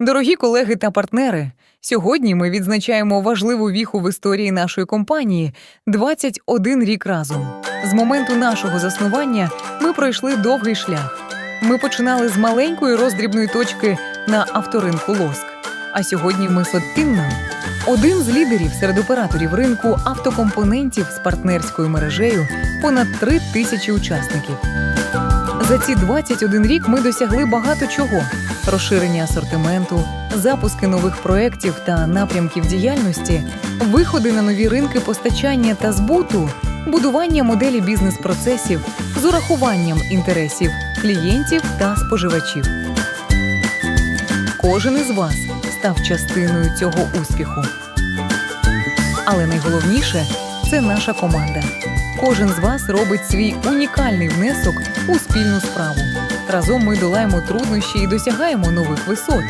Дорогі колеги та партнери, сьогодні ми відзначаємо важливу віху в історії нашої компанії 21 рік разом. З моменту нашого заснування ми пройшли довгий шлях. Ми починали з маленької роздрібної точки на авторинку Лоск. А сьогодні ми Сотпіннам – один з лідерів серед операторів ринку автокомпонентів з партнерською мережею понад 3 тисячі учасників. За ці 21 рік ми досягли багато чого: розширення асортименту, запуски нових проєктів та напрямків діяльності, виходи на нові ринки постачання та збуту, будування моделі бізнес-процесів з урахуванням інтересів клієнтів та споживачів. Кожен із вас став частиною цього успіху. Але найголовніше це наша команда. Кожен з вас робить свій унікальний внесок у спільну справу. Разом ми долаємо труднощі і досягаємо нових висот.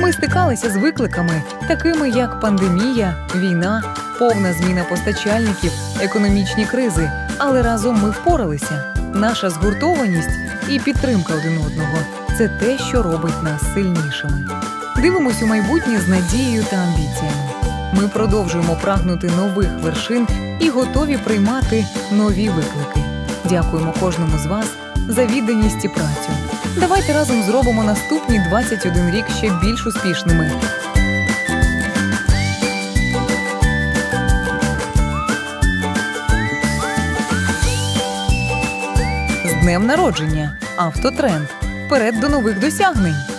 Ми стикалися з викликами, такими як пандемія, війна, повна зміна постачальників, економічні кризи. Але разом ми впоралися. Наша згуртованість і підтримка один одного це те, що робить нас сильнішими. Дивимось у майбутнє з надією та амбіціями. Ми продовжуємо прагнути нових вершин і готові приймати нові виклики. Дякуємо кожному з вас за відданість і працю. Давайте разом зробимо наступні 21 рік ще більш успішними. З днем народження! Автотренд. Вперед до нових досягнень!